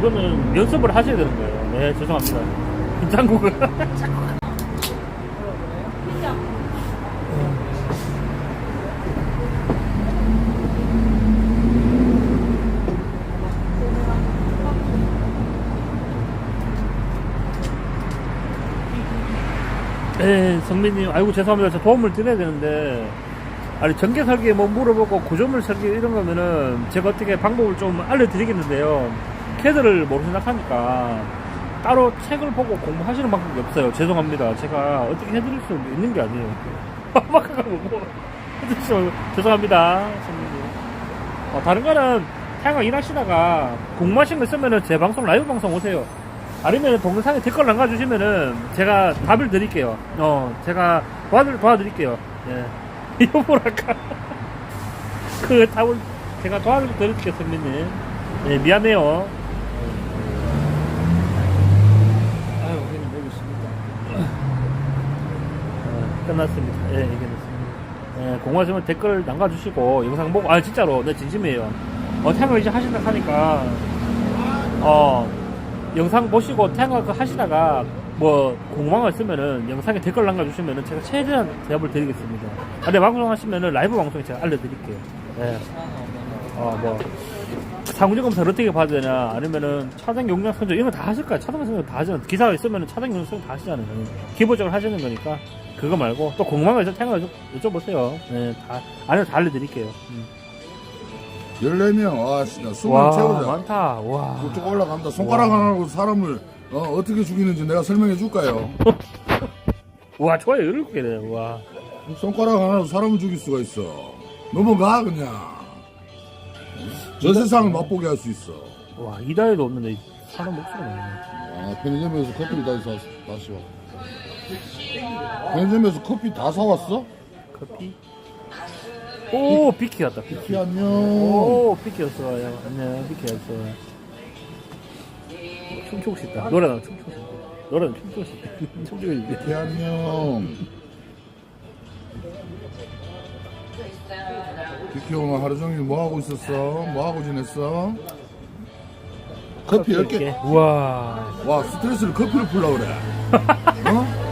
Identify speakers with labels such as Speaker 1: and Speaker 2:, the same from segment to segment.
Speaker 1: 그거는 연습을 하셔야 되는 거예요. 네, 죄송합니다. 김장국을. 네, 성민님, 아이고 죄송합니다. 저 도움을 드려야 되는데, 아니 전개 설계 뭐 물어보고 구조물 설계 이런 거면은 제가 어떻게 방법을 좀 알려드리겠는데요. 캐드를 모르 생각하니까 따로 책을 보고 공부하시는 방법이 없어요. 죄송합니다. 제가 어떻게 해드릴 수 있는 게 아니에요. 막 뭐, 해드릴 수- 죄송합니다. 어, 다른 거는 태양광 일하시다가 공부하신 거 있으면은 제 방송 라이브 방송 오세요. 아니면 동영상에 댓글 남겨주시면은 제가 답을 드릴게요. 어, 제가 도와드, 도와드릴게요. 예. 이거 뭐랄까. 그 답을 제가 도와드릴게요, 선배님. 예, 미안해요.
Speaker 2: 아유, 여기는 여기 있습니다.
Speaker 1: 어, 끝났습니다. 예, 이겨냈습니다. 예, 공부하시면 댓글 남겨주시고, 영상 보고, 아, 진짜로, 내 진심이에요. 어, 태양을 이제 하신다 하니까, 어, 영상 보시고 태양을 그 하시다가, 뭐, 궁금한 거 있으면은, 영상에 댓글 남겨주시면은, 제가 최대한 대답을 드리겠습니다. 아, 근데 방송 하시면은, 라이브 방송에 제가 알려드릴게요. 예. 어, 뭐, 상호적 검사를 어떻게 봐야 되냐, 아니면은 차량 용량 선정, 이런 거 다 하실 거야. 차량 선정 다 하잖아. 기사가 있으면은 차량 용량 선정 다 하시잖아요. 기본적으로 하시는 거니까. 그거 말고, 또 궁금한 거 있으면 여쭤, 여쭤보세요. 네, 다, 아니면 다 알려드릴게요. 음.
Speaker 3: 14명, 아, 진짜,
Speaker 1: 와,
Speaker 3: 채우자.
Speaker 1: 많다. 와.
Speaker 3: 그쪽 올라간다. 손가락 하나로 사람을, 어, 떻게 죽이는지 내가 설명해 줄까요?
Speaker 1: 와, 좋아요. 17개네. 와.
Speaker 3: 손가락 하나로 사람을 죽일 수가 있어. 넘어가, 그냥. 저 세상을 맛보게 할 수 있어.
Speaker 1: 와, 이다에도 없는데, 사람 목소리가 나네.
Speaker 3: 아, 편의점에서 커피를 다 사, 다시 와. 편의점에서 커피 다 사왔어?
Speaker 1: 커피? 오, 비키 같다. 비키.
Speaker 3: 안녕.
Speaker 1: 오, 비키 왔어. 야, 안녕, 비키 왔어. 춤추고 싶다. 노래나 춤추고 싶다. 노래는 춤추고 싶다. 춤추고 싶다.
Speaker 3: 커피 안녕. 비키 오늘 하루 종일 뭐 하고 있었어? 뭐 하고 지냈어? 커피 10개.
Speaker 1: 우와.
Speaker 3: 와, 스트레스를 커피로 풀라 그래. 어?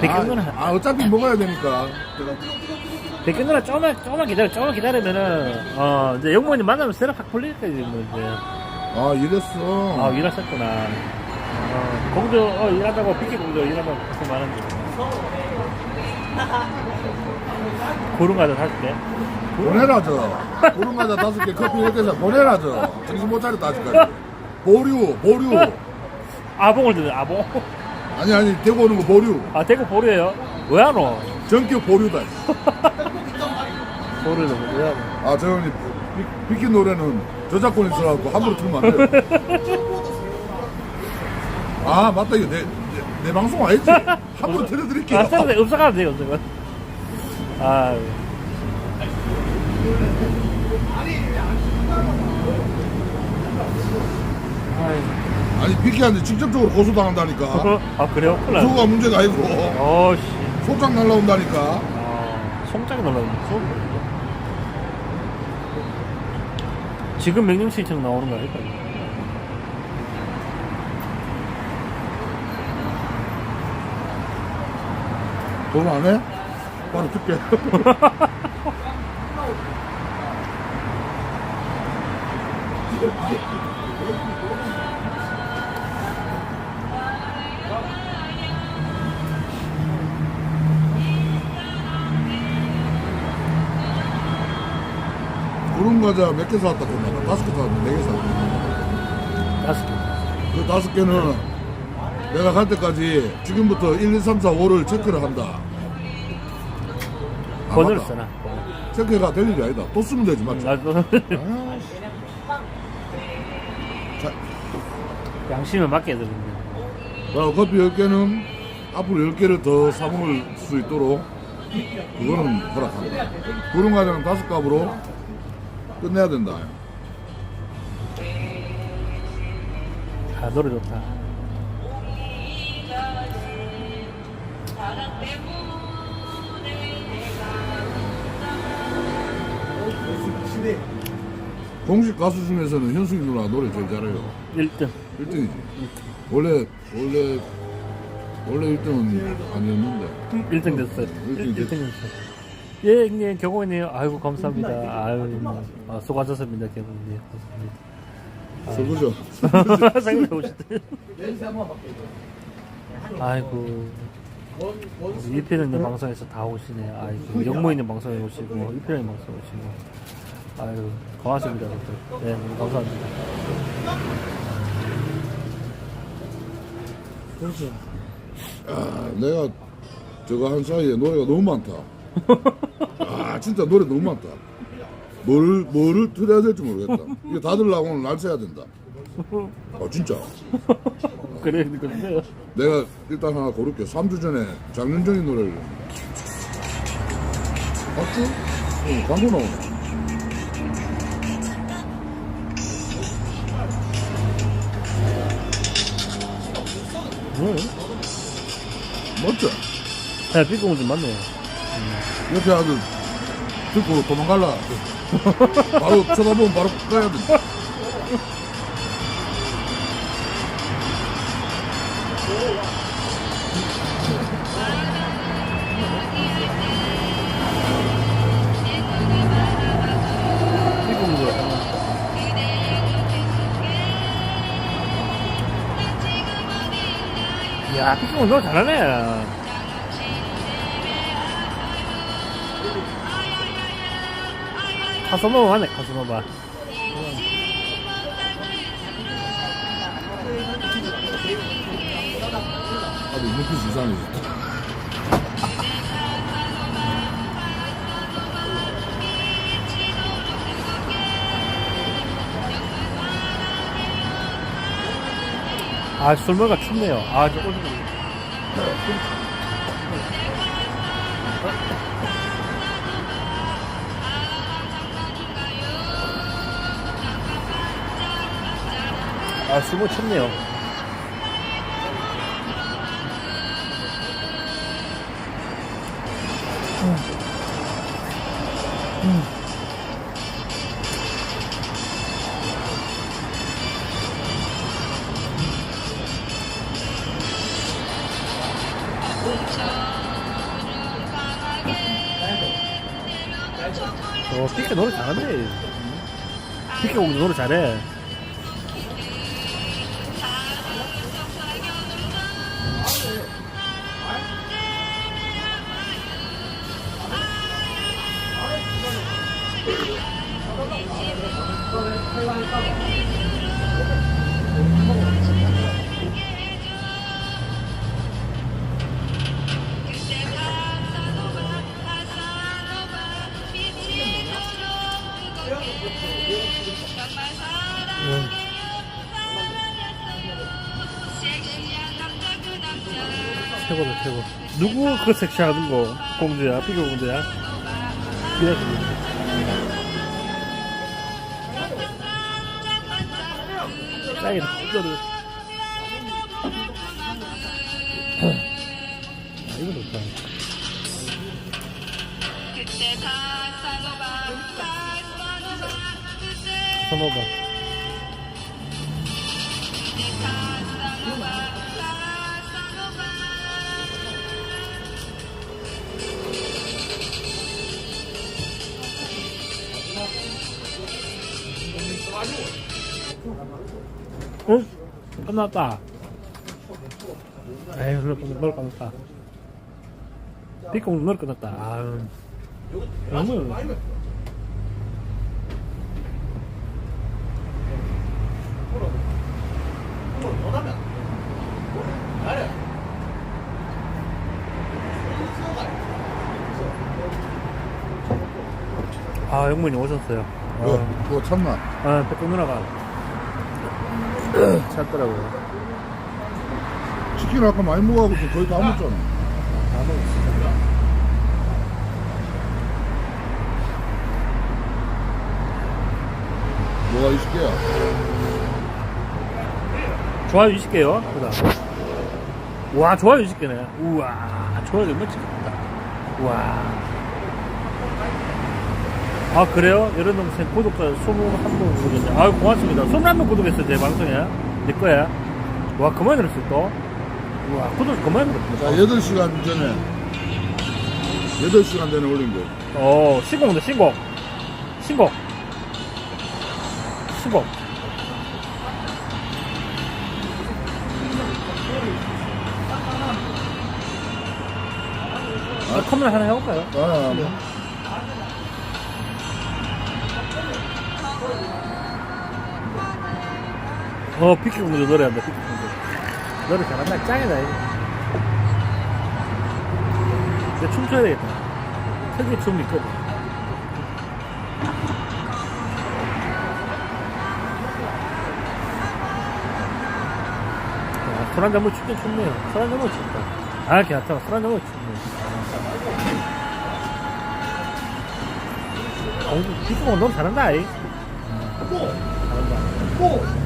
Speaker 1: 백경 누나,
Speaker 3: 아, 아, 어차피 먹어야 되니까.
Speaker 1: 백경 누나 조금만, 조금만 기다려, 조금만 기다리면은, 어, 이제 영모님 만나면 세력 확 풀리니까, 이제 뭐, 이제.
Speaker 3: 아, 이랬어.
Speaker 1: 아, 일하셨구나. 어, 공주, 어, 일하다고, 비키 공주 일하다고 고생 많은데. 고른 과자 다섯 개.
Speaker 3: 보내라, 저. 보름 과자 다섯 개, 커피 10개 사. 보내라, 저. 정신 못 차렸다, 아직까지. 보류, 보류.
Speaker 1: 아봉을 드네, 아봉.
Speaker 3: 아니, 아니, 대고 오는 거 보류.
Speaker 1: 아, 대구 보류예요 왜 안 오?
Speaker 3: 전격 보류다.
Speaker 1: 보류는 왜안 오?
Speaker 3: 아, 저 형님, 비- 비키 노래는 저작권 있어갖고 함부로 틀면 안 돼. 아, 맞다, 이거 내, 내, 내 방송 아니지? 함부로 틀어드릴게요.
Speaker 1: 아, 돼. 음성하면 돼요, 음성은. 아,
Speaker 3: 아니, 비키한테 직접적으로 고소당한다니까.
Speaker 1: 아, 그래요? 큰일 났네.
Speaker 3: 그거가 문제가 아니고,
Speaker 1: 어 씨.
Speaker 3: 속장 날라온다니까.
Speaker 1: 아, 송장이 날라오네. 지금 명령 신청 나오는 거 아닐까요?
Speaker 3: 돈 안 해? 바로 줄게. 구름 과자 몇 개 사왔다 그러나 다섯 개 사왔는데 네개 사왔네.
Speaker 1: 다섯 개.
Speaker 3: 그 다섯 개는 내가 갈 때까지 지금부터 1, 2, 3, 4, 5를 체크를 한다. 아,
Speaker 1: 번호를
Speaker 3: 맞다.
Speaker 1: 써놔.
Speaker 3: 체크가 될 일이 아니다. 또 쓰면 되지, 맞지?
Speaker 1: 나도
Speaker 3: 아, 자,
Speaker 1: 양심을 맡겨야 되는데.
Speaker 3: 자, 커피 10개는 앞으로 10개를 더 사먹을 수 있도록 그거는 허락한다. 구름 과자는 다섯 값으로 끝내야 된다.
Speaker 1: 아, 노래 좋다.
Speaker 3: 공식 가수 중에서는 현숙이 누나 노래 제일 잘해요.
Speaker 1: 1등.
Speaker 3: 1등이지. 원래, 원래, 원래 1등은 아니었는데.
Speaker 1: 1등 됐어요.
Speaker 3: 일등
Speaker 1: 1등
Speaker 3: 됐-
Speaker 1: 됐어요. 예, 형님, 경호님, 아이고, 감사합니다. 아유, 아, 수고하셨습니다, 경호님.
Speaker 3: 서구죠.
Speaker 1: 감사합니다. 생각해 보시더니. 아이고. 이필현님 방송에서 다 오시네. 아이고, 영모있는 방송에 오시고, 이필현님 방송에 오시고. 아유, 고맙습니다. 네, 너무 감사합니다.
Speaker 2: 그렇죠.
Speaker 3: 아, 내가 저거 한 사이에 노래가 너무 많다. 아, 진짜 노래 너무 많다. 뭘, 뭐를 틀어야 될지 모르겠다. 이거 다들 나 오늘 날 새야 된다. 아, 진짜.
Speaker 1: 그래, 근데요.
Speaker 3: 내가 일단 하나 고를게. 3주 전에 장윤정이 노래를. 맞지? 응, 광고 나오네.
Speaker 1: 뭐?
Speaker 3: 맞죠?
Speaker 1: 야, 삐공은 좀 맞네요.
Speaker 3: 옆에 아들 듣고 도망갈라. 바로 쳐다보면 바로 가야 돼.
Speaker 1: 야, 삐공은 노래 잘하네. 카소노바 하네, 카소노바.
Speaker 3: 아들 눈빛이 이상해
Speaker 1: 아, 술 먹으니까 춥네요. 아, 저 오늘. 아, 술 먹으면 춥네요. 어, 피 노래 잘하네. 피카 오늘 노래 잘해. 최고다, 최고. 누구 그 섹시하는 거? 공주야, 피카 공주야? 기다려. 짱이다, 이거를. 아, 이거 좋다. 선호봐. 응? 끝났다. 에이, 널, 널 끝났다. 널 끝났다. 아유. 너무. 아, 영문이 오셨어요.
Speaker 3: 뭐,
Speaker 1: 아,
Speaker 3: 그거 참나.
Speaker 1: 아 백금 누나가 찾더라고요.
Speaker 3: 치킨 아까 많이 먹어갖고 거의 다 먹잖아.
Speaker 1: 다 먹었어.
Speaker 3: 뭐가 20개야?
Speaker 1: 좋아요 20개요. 그다음. 와, 좋아요 20개네. 우와, 좋아요 찍었다. 우와. 아 그래요? 여러 동생 구독자 21명 구독했네. 아유 고맙습니다. 21명 구독했어 제 방송에. 내 거야. 와 그만 들었어 또와 구독 그만
Speaker 3: 자,
Speaker 1: 들었어
Speaker 3: 8시간 전에, 8시간 전에 올린 거.
Speaker 1: 어 신곡인데 신곡. 신곡. 신곡. 아, 카메라 하나 해볼까요?
Speaker 3: 아, 뭐.
Speaker 1: 어, 비키공주 노래한다, 비키공주. 노래 잘한다, 짱이다, 이거. 춤춰야 되겠다. 특유 춤이 있거든. 아, 술 한 잔 먹 춥긴 춥네요. 술 한 잔 먹 춥다. 아, 괜찮다. 술 한 잔 먹 춥네. 공주, 비키공주 노래 잘한다, 이. 잘한다.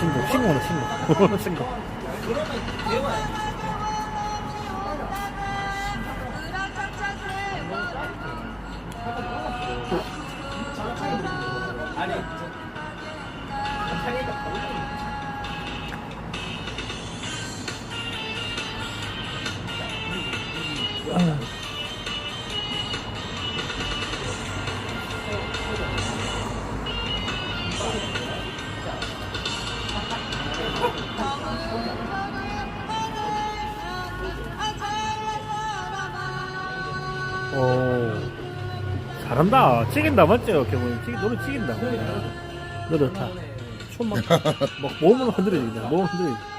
Speaker 1: 신고, 신고는 신고. 신고. 오, 잘한다. 찍인다, 맞죠? 경훈이. 찍, 노래 찍인다. 노래 좋다. 춤 막, 막 몸을 그냥. 몸을 흔들어야지.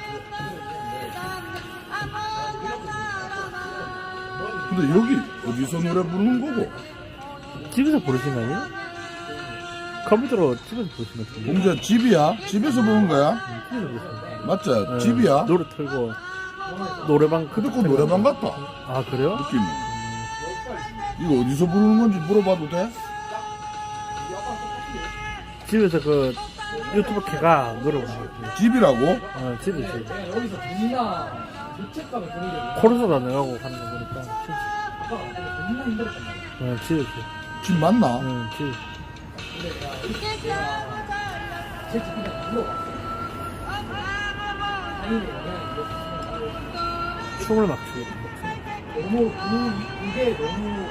Speaker 3: 근데 여기 어디서 노래 부르는 거고?
Speaker 1: 집에서 부르신 거 아니에요? 컴퓨터로 집에서 부르신 거 같은데.
Speaker 3: 공주야, 집이야? 집에서 부르는 거야?
Speaker 1: 집에서 부르신 거
Speaker 3: 맞지?
Speaker 1: 같아요.
Speaker 3: 집이야?
Speaker 1: 노래 틀고, 노래방.
Speaker 3: 근데 그 노래방 같다.
Speaker 1: 아, 그래요?
Speaker 3: 느낌이. 이거 어디서 부르는 건지 물어봐도 돼?
Speaker 1: 집에서 그, 유튜브 캐가 노래 부르는 거
Speaker 3: 집이라고?
Speaker 1: 어, 집에, 집에.
Speaker 2: 내가 여기서 존나 육체감을 보는 게
Speaker 1: 코르소다 내가고 가는 거 보니까.
Speaker 2: 존나 힘들었단 말이야.
Speaker 1: 어, 집에, 집에.
Speaker 3: 집 맞나?
Speaker 1: 응,
Speaker 2: 제 집이랑 물어봤어. 아니, 뭐냐,
Speaker 1: 춤을 막 추고.
Speaker 2: 너무 이, 이게 너무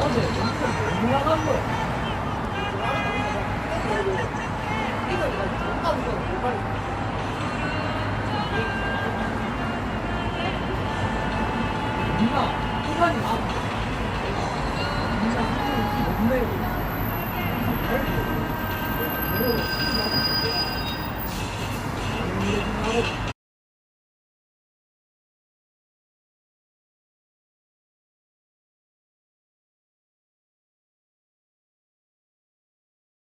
Speaker 2: 어제 너무 올라간 거야. 이거 이거 못 가는 거못 가는 거야.